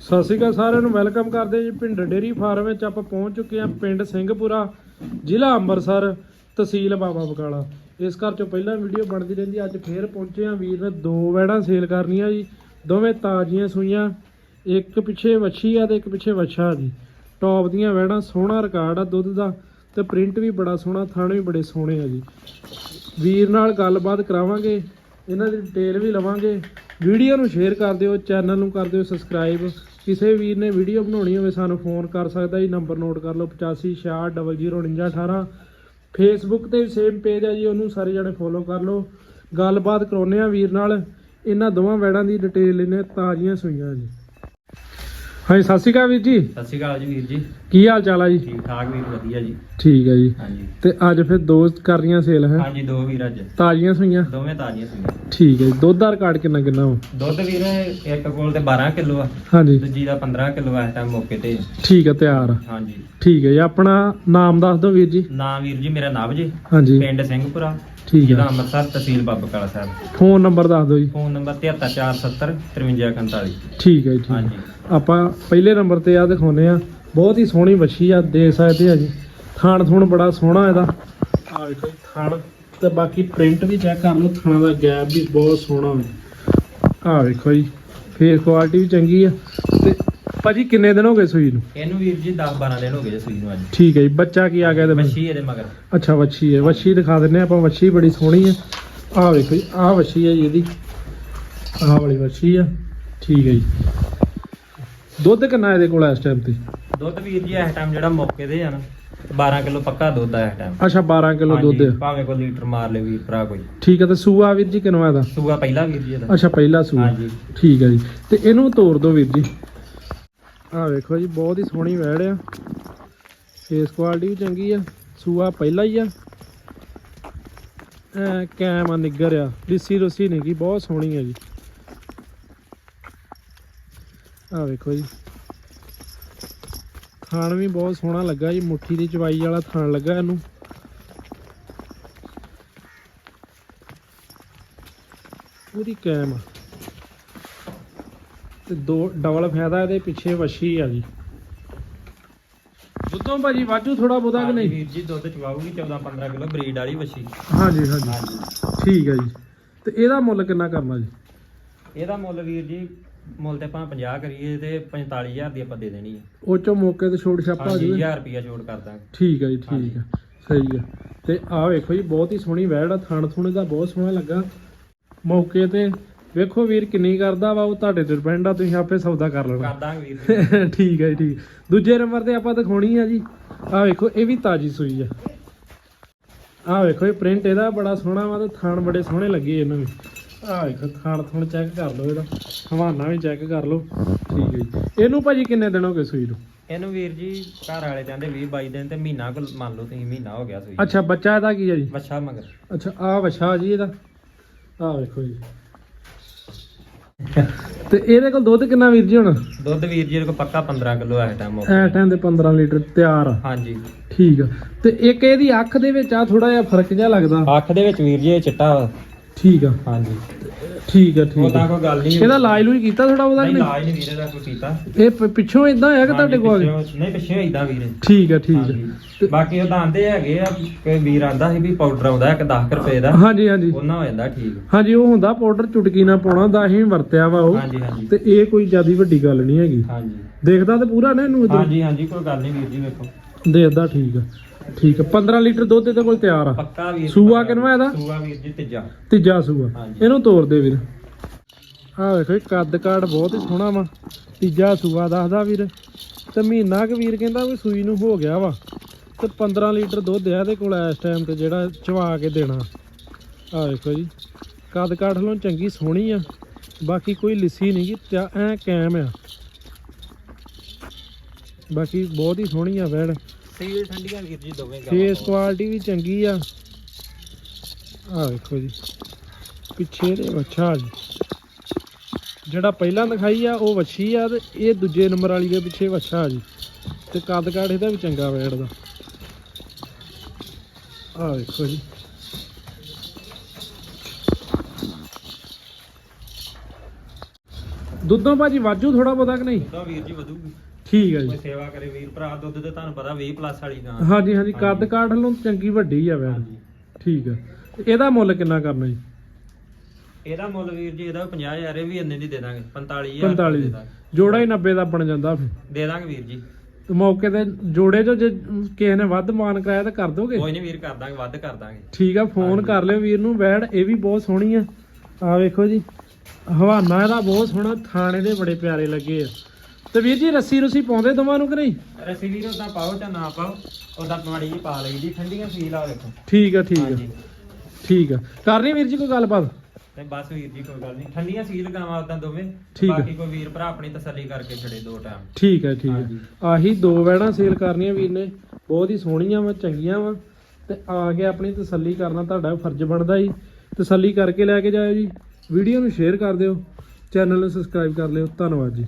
ਸਤਿ ਸ਼੍ਰੀ ਅਕਾਲ ਸਾਰਿਆਂ ਨੂੰ, ਵੈਲਕਮ ਕਰਦੇ ਜੀ ਪਿੰਡ ਡੇਰੀ ਫਾਰਮ ਵਿੱਚ ਆਪਾਂ ਪਹੁੰਚ ਚੁੱਕੇ ਹਾਂ ਪਿੰਡ ਸਿੰਘਪੁਰਾ, ਜ਼ਿਲ੍ਹਾ ਅੰਮ੍ਰਿਤਸਰ, ਤਹਿਸੀਲ ਬਾਬਾ ਬਕਾਲਾ। ਇਸ ਘਰ ਚੋਂ ਪਹਿਲਾਂ ਵੀਡੀਓ ਬਣਦੀ ਰਹਿੰਦੀ ਅੱਜ ਫੇਰ ਪਹੁੰਚੇ ਹਾਂ। ਵੀਰ ਨੇ ਦੋ ਵੈੜਾਂ ਸੇਲ ਕਰਨੀਆਂ ਜੀ, ਦੋਵੇਂ ਤਾਜ਼ੀਆਂ ਸੂਈਆਂ, ਇੱਕ ਪਿੱਛੇ ਵੱਛੀ ਆ ਤੇ ਇੱਕ ਪਿੱਛੇ ਵੱਛਾ ਜੀ। ਟੌਪ ਦੀਆਂ ਵੈੜਾਂ ਸੋਹਣਾ ਰਿਕਾਰਡ ਆ ਦੁੱਧ ਦਾ ਤੇ ਪ੍ਰਿੰਟ ਵੀ ਬੜਾ ਸੋਹਣਾ, ਥਣ ਵੀ ਬੜੇ ਸੋਹਣੇ ਆ ਜੀ। ਵੀਰ ਨਾਲ ਗੱਲਬਾਤ ਕਰਾਵਾਂਗੇ, ਇਹਨਾਂ ਦੀ ਡਿਟੇਲ ਵੀ ਲਵਾਂਗੇ। ਵੀਡੀਓ ਨੂੰ ਸ਼ੇਅਰ ਕਰ ਦਿਓ, ਚੈਨਲ ਨੂੰ ਕਰ ਦਿਓ ਸਬਸਕ੍ਰਾਈਬ ਕਿਸੇ ਵੀਰ ਨੇ ਵੀਡੀਓ ਬਣਾਉਣੀ ਹੋਵੇ, ਸਾਨੂੰ ਫੋਨ ਕਰ ਸਕਦਾ ਜੀ ਨੰਬਰ ਨੋਟ ਕਰ ਲਓ 8560004918 ਫੇਸਬੁੱਕ ਤੇ ਵੀ ਸੇਮ ਪੇਜ ਹੈ ਜੀ, ਉਹਨੂੰ ਸਾਰੇ ਜਣੇ ਫੋਲੋ ਕਰ ਲਓ। ਗੱਲਬਾਤ ਕਰਾਉਨੇ ਆ ਵੀਰ ਨਾਲ। ਇਹਨਾਂ ਦੋਵਾਂ ਵੈੜਾਂ ਦੀ ਡਿਟੇਲ ਲੈਣੇ ਤਾਜ਼ੀਆਂ ਸੂਈਆਂ ਜੀ। ਹਾਂਜੀ ਸਤਿ ਸ਼੍ਰੀ ਅਕਾਲ ਵੀਰ ਜੀ। ਸਤਿ ਸ਼੍ਰੀ ਅਕਾਲ ਜੀ ਵੀਰ ਜੀ। ਕੀ ਹਾਲ ਚਾਲ ਆ ਜੀ? ਠੀਕ ਠਾਕ ਵੀਰ ਵਧੀਆ ਜੀ। ਠੀਕ ਹੈ ਜੀ। ਹਾਂਜੀ। ਤੇ ਅੱਜ ਫਿਰ ਦੋ ਕਰ ਰਹੀਆਂ ਸੇਲ ਹੈ? ਹਾਂਜੀ ਦੋ ਵੀਰ ਅੱਜ। ਤਾਜ਼ੀਆਂ ਸੂਈਆਂ? ਦੋਵੇਂ ਤਾਜ਼ੀਆਂ ਸੀ ਠੀਕ ਹੈ ਜੀ। ਦੁੱਧ ਦਾ ਰਿਕਾਰਡ ਕਿੰਨਾ ਕਿੰਨਾ ਵਾ? ਦੁੱਧ ਵੀਰ ਇੱਕ ਕੋਲ ਤੇ 12 ਕਿਲੋ ਆ। ਹਾਂਜੀ। ਦੂਜੀ ਦਾ 15 ਕਿਲੋ ਆ ਇਸ ਟਾਈਮ ਮੌਕੇ ਤੇ। ਠੀਕ ਹੈ ਤਿਆਰ ਆ। ਹਾਂਜੀ। ਠੀਕ ਹੈ ਜੀ। ਆਪਣਾ ਨਾਮ ਦੱਸ ਦਿਓ ਵੀਰ ਜੀ। ਨਾਮ ਵੀਰ ਜੀ ਮੇਰਾ ਨਵ ਜੀ। ਹਾਂਜੀ। ਪਿੰਡ ਸਿੰਘਪੁਰਾ। ਠੀਕ ਜ਼ਿਲ੍ਹਾ ਹੈ ਅੰਮ੍ਰਿਤਸਰ ਤਹਿਸੀਲ ਬਾਬਾ ਸਾਹਿਬ। ਫੋਨ ਨੰਬਰ ਦੱਸ ਦਿਓ ਜੀ। ਫੋਨ ਨੰਬਰ 73470 5341 ਠੀਕ ਹੈ ਜੀ ਠੀਕ ਹੈ। ਹਾਂਜੀ। ਆਪਾਂ ਪਹਿਲੇ ਨੰਬਰ ਤੇ ਆ ਦਿਖਾਉਨੇ ਆ। ਬਹੁਤ ਹੀ ਸੋਹਣੀ ਵੱਛੀ ਆ ਦੇਖ ਸਕਦੇ ਆ ਜੀ। ਥਾਣ ਥੁਣ ਬੜਾ ਸੋਹਣਾ ਇਹਦਾ। ਆ ਵੇਖੋ ਜੀ ਥਾਣ ਤੇ ਬਾਕੀ ਪ੍ਰਿੰਟ ਵੀ ਚੈੱਕ ਕਰ ਲਓ ਥਾਣਾ ਦਾ ਗੈਪ ਵੀ ਬਹੁਤ ਸੋਹਣਾ ਆ ਆ ਵੇਖੋ ਜੀ ਫੇਸ ਕੁਆਲਿਟੀ ਵੀ ਚੰਗੀ ਆ। ਤੇ ਭਾਜੀ ਕਿੰਨੇ ਦਿਨ ਹੋ ਗਏ ਸੂਈ ਨੂੰ? ਇਹਨੂੰ ਵੀਰ ਜੀ 10 12 ਦਿਨ ਹੋ ਗਏ ਜੀ ਸੂਈ ਨੂੰ ਅੱਜ। ਠੀਕ ਹੈ ਜੀ ਬੱਚਾ ਕੀ ਆ ਗਿਆ ਇਹਦੇ ਵਿੱਚ ਮੱਛੀ ਇਹਦੇ ਮਗਰ। ਅੱਛਾ ਵੱਛੀ ਹੈ। ਵੱਛੀ ਦਿਖਾ ਦਿੰਨੇ ਆਪਾਂ ਵੱਛੀ ਬੜੀ ਸੋਹਣੀ ਹੈ। ਆਹ ਵੇਖੋ ਜੀ ਆਹ ਵੱਛੀ ਹੈ ਜੀ ਇਹਦੀ। ਆਹ ਵਾਲੀ ਵੱਛੀ ਆ ਠੀਕ ਹੈ ਜੀ। ਦੁੱਧ ਕਿੰਨਾ ਇਹਦੇ ਕੋਲ ਇਸ ਟਾਈਮ ਤੇ? ਦੁੱਧ ਵੀਰ ਜੀ ਇਸ ਟਾਈਮ ਜਿਹੜਾ ਮੌਕੇ ਤੇ ਆ ਨਾ 12 ਕਿਲੋ ਪੱਕਾ ਦੁੱਧ ਆ ਇਸ ਟਾਈਮ ਅੱਛਾ 12 ਕਿਲੋ ਦੁੱਧ ਆ। ਭਾਵੇਂ ਕੋਈ ਲੀਟਰ ਮਾਰ ਲੈ ਵੀਰ ਭਰਾ ਕੋਈ। ਠੀਕ ਹੈ ਤੇ ਸੂਆ ਵੀਰ ਜੀ ਕਿਨਵਾ ਦਾ ਸੂਆ ਪਹਿਲਾ ਵੀਰ ਜੀ ਇਹਦਾ। ਅੱਛਾ ਪਹਿਲਾ ਸੂਆ। ਹਾਂਜੀ। ਠੀਕ ਹੈ ਜੀ। ਤੇ ਇਹਨੂੰ ਤੋੜ ਦਿਓ ਵੀਰ ਜੀ। ਆਹ ਵੇਖੋ ਜੀ, ਬਹੁਤ ਹੀ ਸੋਹਣੀ ਵੈੜ ਆ। ਫੇਸ ਕੁਆਲਿਟੀ ਵੀ ਚੰਗੀ ਆ, ਸੂਆ ਪਹਿਲਾ ਹੀ ਆ। ਐ ਕੈਮ ਆ, ਨਿੱਗਰ ਆ ਲਿੱਸੀ ਰੁੱਸੀ ਨਹੀਂ ਬਹੁਤ ਸੋਹਣੀ ਆ ਜੀ। ਆਹ ਵੇਖੋ ਜੀ। ਥਾਣ ਵੀ ਬਹੁਤ ਸੋਹਣਾ ਲੱਗਾ ਜੀ, ਮੁੱਠੀ ਦੀ ਚਵਾਈ ਵਾਲਾ ਥਾਣ ਲੱਗਾ ਇਹਨੂੰ। ਪੂਰੀ ਕੈਮ ਆ। ਤੇ ਦੋ ਡਬਲ ਫਾਇਦਾ ਇਹਦੇ ਪਿੱਛੇ ਵਛੀ ਆ ਜੀ। ਦੁੱਧੋਂ ਭਾਜੀ ਵਾਜੂ ਥੋੜਾ ਬਹੁਤਾ ਕਿ ਨਹੀਂ? ਵੀਰ ਜੀ ਦੁੱਧ ਚਵਾਉਗੀ 14 15 ਕਿਲੋ ਬਰੀਡ ਵਾਲੀ ਵੱਛੀ। ਹਾਂਜੀ ਹਾਂਜੀ। ਠੀਕ ਹੈ ਜੀ। ਤੇ ਇਹਦਾ ਮੁੱਲ ਕਿੰਨਾ ਕਰਨਾ ਜੀ? ਇਹਦਾ ਮੁੱਲ ਵੀਰ ਜੀ ਮੁੱਲ ਤੇ ਆਪਾਂ 50 ਕਰੀਏ ਤੇ 45000 ਦੀ ਆਪਾਂ ਦੇ ਦੇਣੀ ਹੈ ਉਹ ਚੋਂ ਮੌਕੇ ਤੇ ਛੋੜ ਛਾਪਾ ਜਾਵੇ? 1000 ਰੁਪਿਆ ਛੋੜ ਕਰ ਦਾਂਗੇ। ਠੀਕ ਹੈ ਜੀ। ਠੀਕ ਹੈ ਸਹੀ ਹੈ ਤੇ ਆਹ ਵੇਖੋ ਜੀ ਬਹੁਤ ਹੀ ਸੋਹਣੀ ਵੈੜ ਆ। ਥਣ ਥੁਣ ਦਾ ਬਹੁਤ ਸੋਹਣਾ ਲੱਗਾ। ਮੌਕੇ ਤੇ ਵੇਖੋ ਵੀਰ ਕਿੰਨੀ ਕਰਦਾ ਵਾ ਉਹ ਤੁਹਾਡੇ ਤੇ ਡਿਪੈਂਡ ਆ ਤੁਸੀਂ ਆਪੇ ਸੌਦਾ ਕਰ ਲੈਣਾ। ਕਰ ਦਾਂਗੇ ਵੀਰ ਜੀ। ਠੀਕ ਹੈ ਜੀ ਠੀਕ। ਦੂਜੇ ਨੰਬਰ ਤੇ ਆਪਾਂ ਦਿਖਾਉਣੀ ਆ ਜੀ। ਆਹ ਵੇਖੋ ਇਹ ਵੀ ਤਾਜੀ ਸੂਈ ਆ। ਆਹ ਵੇਖੋ ਇਹ ਪ੍ਰਿੰਟ ਇਹਦਾ ਬੜਾ ਸੋਹਣਾ ਵਾ ਤੇ ਥਾਣ ਬੜੇ ਸੋਹਣੇ ਲੱਗੇ ਇਹਨਾਂ ਵੀ। ਆਹ ਵੇਖੋ ਥਾਣ ਥੁਣ ਚੈੱਕ ਕਰ ਲਓ ਇਹਦਾ। ਹਵਾਨਾ ਵੀ ਚੈੱਕ ਕਰ ਲਓ। ਠੀਕ ਹੈ ਜੀ। ਇਹਨੂੰ ਭਾਜੀ ਕਿੰਨੇ ਦਿਨ ਹੋ ਗਏ ਸੂਈ ਨੂੰ? ਇਹਨੂੰ ਵੀਰ ਜੀ ਘਰ ਵਾਲੇ ਕਹਿੰਦੇ 20 22 ਦਿਨ ਤੇ ਮਹੀਨਾ ਕੁ ਮੰਨ ਲਓ ਤੁਸੀਂ ਮਹੀਨਾ ਹੋ ਗਿਆ ਸੂਈ ਅੱਛਾ ਬੱਚਾ ਇਹਦਾ ਕੀ ਹੈ ਜੀ? ਵੱਛਾ ਮਗਰ। ਅੱਛਾ ਆਹ ਵਛਾ ਜੀ ਇਹਦਾ। ਆਹ ਵੇਖੋ ਜੀ। ਤੇ ਇਹਦੇ ਕੋਲ ਦੁੱਧ ਕਿੰਨਾ ਵੀਰ ਜੀ ਹੁਣ? ਦੁੱਧ ਵੀਰ ਜੀ ਕੋ ਪੱਕਾ 15 ਕਿਲੋ ਇਸ ਟਾਈਮ ਐ ਟਾਈਮ ਦੇ 15 ਲੀਟਰ ਤਿਆਰ ਆ। ਹਾਂਜੀ। ਠੀਕ ਆ। ਤੇ ਇੱਕ ਇਹਦੀ ਅੱਖ ਦੇ ਵਿੱਚ ਆ ਥੋੜਾ ਜਿਹਾ ਫ਼ਰਕ ਜਿਹਾ ਲੱਗਦਾ। ਅੱਖ ਦੇ ਵਿੱਚ ਵੀਰ ਜੀ ਇਹ ਚਿੱਟਾ। ਠੀਕ ਆ। ਹਾਂਜੀ। ਠੀਕ ਆ ਠੀਕ ਉਹਦਾ ਆ ਕੋਈ ਗੱਲ ਨਹੀਂ ਇਹਦਾ ਇਲਾਜ ਲੂਜ ਕੀਤਾ ਥੋੜਾ ਉਹਦਾ ਕਿ ਨਹੀਂ ਨਹੀਂ ਲਾਜ ਨਹੀਂ ਵੀਰੇ ਦਾ ਕੋਈ ਕੀਤਾ। ਇਹ ਪ- ਪਿੱਛੋਂ ਇਦਾਂ ਹੋਇਆ ਕਿ ਤੁਹਾਡੇ ਕੋਲ? ਆ ਗਿਆ? ਪਿੱਛੇ- ਨਹੀਂ ਪਿੱਛੇ ਇਦਾਂ ਵੀਰੇ। ਠੀਕ ਆ ਠੀਕ ਆ। ਬਾਕੀ ਉਹ ਆਂਦੇ ਹੈਗੇ ਆ ਕਿ ਵੀਰ ਆਂਦਾ ਸੀ ਵੀ ਪਾਊਡਰ ਆਉਂਦਾ ਇੱਕ 10 ਰੁਪਏ ਦਾ। ਹਾਂਜੀ ਹਾਂਜੀ। ਉਹਨਾਂ ਹੋ ਜਾਂਦਾ ਠੀਕ। ਹਾਂਜੀ ਉਹ ਹੁੰਦਾ ਪਾਊਡਰ ਚੁਟਕੀ ਨਾਲ ਪਾਉਣਾ ਦਾ ਵੀ ਵਰਤਿਆ ਵਾ ਉਹ। ਹਾਂਜੀ ਹਾਂਜੀ। ਤੇ ਇਹ ਕੋਈ ਜਿਆਦੀ ਵੱਡੀ ਗੱਲ ਨਹੀਂ ਹੈਗੀ। ਹਾਂਜੀ। ਦੇਖਦਾ ਤੇ ਪੂਰਾ ਨਾ ਇਹਨੂੰ ਇੱਧਰ। ਹਾਂਜੀ ਹਾਂਜੀ ਕੋਈ ਗੱਲ ਨਹੀਂ ਵੀਰ ਜੀ ਵੇਖੋ। ਦੇਖਦਾ ਠੀਕ ਆ। ਠੀਕ ਆ 15 ਲੀਟਰ ਦੁੱਧ ਇਹਦੇ ਕੋਲ ਤਿਆਰ ਆ। ਪੱਕਾ ਵੀਰ ਸੂਆ ਕਿਨਵਾ ਇਹਦਾ? ਸੂਆ ਵੀਰ ਜੀ ਤੀਜਾ। ਤੀਜਾ ਸੂਆ। ਹਾਂਜੀ। ਇਹਨੂੰ ਤੋੜ ਦੇ ਵੀਰ। ਆਹ ਵੇਖੋ ਇਹ ਕੱਦ ਕਾੜ ਬਹੁਤ ਹੀ ਸੋਹਣਾ ਵਾ। ਤੀਜਾ ਸੂਆ ਦੱਸਦਾ ਵੀਰ। ਤੇ ਮਹੀਨਾ ਕੁ ਵੀਰ ਕਹਿੰਦਾ ਵੀ ਸੂਈ ਨੂੰ ਹੋ ਗਿਆ ਵਾ। ਤੇ 15 ਲੀਟਰ ਦੁੱਧ ਆ ਇਹਦੇ ਕੋਲ ਇਸ ਟਾਈਮ ਤੇ ਜਿਹੜਾ ਚਵਾ ਕੇ ਦੇਣਾ। ਆਹ ਵੇਖੋ ਜੀ। ਕੱਦ ਕਾਠ ਵੱਲੋਂ ਚੰਗੀ ਸੋਹਣੀ ਆ। ਬਾਕੀ ਕੋਈ ਲਿੱਸੀ ਨਹੀਂ ਗੀ ਐ ਕੈਮ ਆ। ਬਾਕੀ ਬਹੁਤ ਹੀ ਸੋਹਣੀ ਆ ਵੈੜ ਸੀਲ ਠੰਡੀਆਂ ਵੀਰ ਜੀ ਦੋਵੇਂ ਫੇਸ ਕੁਆਲਿਟੀ ਵੀ ਚੰਗੀ ਆ। ਆ ਵੇਖੋ ਜੀ। ਪਿੱਛੇ ਦੇ ਵੱਛਾ ਜੀ। ਜਿਹੜਾ ਪਹਿਲਾਂ ਦਿਖਾਈ ਆ ਉਹ ਵੱਛੀ ਆ ਤੇ ਇਹ ਦੂਜੇ ਨੰਬਰ ਵਾਲੀ ਦੇ ਪਿੱਛੇ ਵੱਛਾ ਜੀ। ਤੇ ਕੱਦ ਕਾਠ ਇਹਦਾ ਵੀ ਚੰਗਾ ਵੈੜ ਦਾ। ਆ ਵੇਖੋ ਜੀ। ਦੁੱਧੋਂ ਭਾਜੀ ਵਾਜੂ ਥੋੜਾ ਬਹੁਤਾ ਕਿ ਨਹੀਂ? ਉਹਦਾ ਵੀਰ ਜੀ ਵਧੂਗੀ। ਠੀਕ ਹੈ ਕੋਈ ਜੀ ਸੇਵਾ ਕਰੇ ਵੀਰ ਭਰਾ ਦੁੱਧ ਤੇ ਤੁਹਾਨੂੰ ਪਤਾ 20 ਪਲੱਸ ਵਾਲੀ ਗਾਂ। ਹਾਂਜੀ ਹਾਂਜੀ ਕੱਦ ਕਾਠ ਨੂੰ ਚੰਗੀ ਵੱਡੀ ਆ ਵੈਣ ਹਾਂਜੀ। ਠੀਕ ਹੈ ਤੇ ਇਹਦਾ ਮੁੱਲ ਕਿੰਨਾ ਕਰਨਾ ਜੀ? ਇਹਦਾ ਮੁੱਲ ਵੀਰ ਜੀ ਇਹਦਾ 50000 ਇਹ ਵੀ ਇੰਨੇ ਦੀ ਦੇ ਦਾਂਗੇ 45000 45 ਦੇ ਦਾਂਗੇ। ਜੋੜਾ ਹੀ 90 ਦਾ ਬਣ ਜਾਂਦਾ ਫਿਰ। ਦੇ ਦਾਂਗੇ ਵੀਰ ਜੀ। ਤੇ ਮੌਕੇ ਤੇ ਜੋੜੇ ਜੋ ਜੇ ਕਿਸੇ ਨੇ ਵੱਧ ਮਾਨ ਕਰਾਇਆ ਤਾਂ ਕਰ ਦੋਗੇ? ਕੋਈ ਨਹੀਂ ਵੀਰ ਕਰ ਦਾਂਗੇ ਵੱਧ ਕਰ ਦਾਂਗੇ। ਠੀਕ ਆ ਫੋਨ। ਕਰ ਲਿਓ ਵੀਰ ਨੂੰ ਵੈੜ ਇਹ ਵੀ ਬਹੁਤ ਸੋਹਣੀ ਆ। ਆ ਵੇਖੋ ਜੀ ਹਵਾਨਾ ਇਹਦਾ ਬਹੁਤ ਸੋਹਣਾ ਥਾਣੇ ਦੇ ਬੜੇ ਪਿਆਰੇ ਲੱਗੇ ਆ। ਤੇ ਵੀਰ ਜੀ ਰੱਸੀ ਰੁੱਸੀ ਪਾਉਂਦੇ ਦੋਵਾਂ ਨੂੰ ਕਿ ਨਹੀਂ? ਰਸੀ ਵੀਰ ਉਦਾਂ ਪਾਓ ਜਾਂ ਨਾ ਪਾਓ ਉਦਾਂ ਮਾੜੀ ਜੀ ਪਾ ਲਈ ਜੀ ਠੰਡੀਆਂ ਫੀਲ ਆ ਵੇਖੋ ਠੀਕ ਆ ਠੀਕ ਆ। ਹਾਂਜੀ। ਠੀਕ ਆ। ਕਰਨੀ ਵੀਰ ਜੀ ਕੋਈ ਗੱਲਬਾਤ? ਤੇ ਬਸ ਵੀਰ ਜੀ ਕੋਈ ਗੱਲ ਨਹੀਂ। ਠੰਡੀਆਂ ਸੀਲ ਗਾਵਾਂ ਉਦਾਂ ਦੋਵੇਂ ਠੀਕ ਆ। ਬਾਕੀ ਕੋਈ ਵੀਰ ਭਰਾ ਆਪਣੀ ਤਸੱਲੀ ਕਰਕੇ ਛੜੇ ਦੋ ਟਾਈਮ ਠੀਕ ਹੈ ਠੀਕ ਹੈ ਹਾਂਜੀ। ਆਹੀ ਦੋ ਵੈੜਾਂ ਸੇਲ ਕਰਨੀਆਂ ਵੀਰ ਨੇ। ਬਹੁਤ ਹੀ ਸੋਹਣੀਆਂ ਵਾ ਚੰਗੀਆਂ ਵਾ। ਤੇ ਆ ਕੇ ਆਪਣੀ ਤਸੱਲੀ ਕਰਨਾ ਤੁਹਾਡਾ ਫਰਜ਼ ਬਣਦਾ ਜੀ। ਤਸੱਲੀ ਕਰਕੇ ਲੈ ਕੇ ਜਾਇਓ ਜੀ। ਵੀਡੀਓ ਨੂੰ ਸ਼ੇਅਰ ਕਰ ਦਿਓ। ਚੈਨਲ ਨੂੰ ਸਬਸਕ੍ਰਾਈਬ ਕਰ ਲਿਓ। ਧੰਨਵਾਦ ਜੀ।